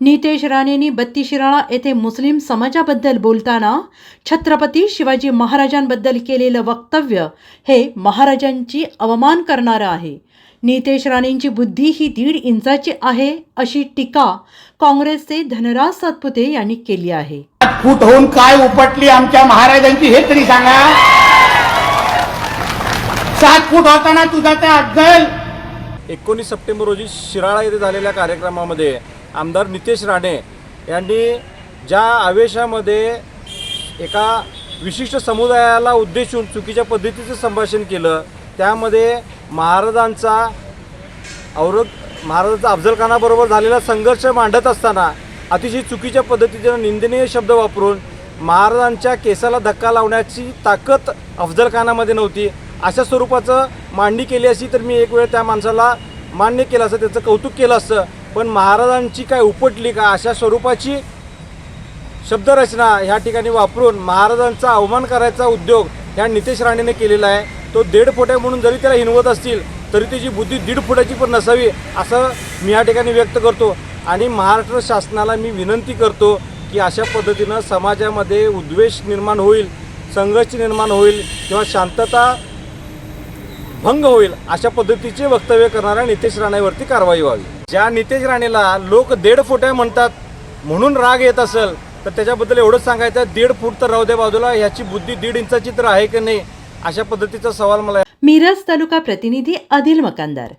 नितेश राणेंनी बत्तीशिराळा येथे मुस्लिम समाजाबद्दल बोलताना छत्रपती शिवाजी महाराजांबद्दल केलेलं वक्तव्य हे महाराजांची अवमान करणारं आहे. नितेश राणेंची बुद्धी ही दीड इंचाची आहे अशी टीका काँग्रेसचे धनराज सातपुते यांनी केली आहे. सात फूट होऊन काय उपटली आमच्या महाराजांची हे तरी सांगा. सात फूट होताना तुझा त्या अफजल एकोणीस सप्टेंबर रोजी शिराळा येथे झालेल्या कार्यक्रमामध्ये आमदार नितेश राणे यांनी ज्या आवेशामध्ये एका विशिष्ट समुदायाला उद्देशून चुकीच्या पद्धतीचं संभाषण केलं त्यामध्ये महाराजांचा औरंग महाराजांचा अफजलखानाबरोबर झालेला संघर्ष मांडत असताना अतिशय चुकीच्या पद्धतीनं निंदनीय शब्द वापरून महाराजांच्या केसाला धक्का लावण्याची ताकद अफजलखानामध्ये नव्हती. अशा स्वरूपाचं मांडणी केली अशी तर मी एक वेळ त्या माणसाला मान्य केलं असतं त्याचं कौतुक केलं असतं पण महाराजांची काय उपटली का अशा स्वरूपाची शब्दरचना ह्या ठिकाणी वापरून महाराजांचा अवमान करायचा उद्योग ह्या नितेश राणेने केलेला आहे. तो दीड फुटे म्हणून जरी त्याला हिनवत असतील तरी त्याची बुद्धी दीड फुटाची पण नसावी असं मी या ठिकाणी व्यक्त करतो. आणि महाराष्ट्र शासनाला मी विनंती करतो की अशा पद्धतीनं समाजामध्ये उद्वेष निर्माण होईल संघर्ष निर्माण होईल किंवा शांतता भंग होईल अशा पद्धतीचे वक्तव्य करणाऱ्या नितेश राणेवरती कारवाई व्हावी. ज्या नितेश राणेला लोक दीड फुटे म्हणतात म्हणून राग येत असेल तर त्याच्याबद्दल एवढंच सांगायचं दीड फूट तर राहू दे बाजूला ह्याची बुद्धी दीड इंचाची तर आहे की नाही अशा पद्धतीचा सवाल मला मिरज तालुका प्रतिनिधी आदिल मकानदार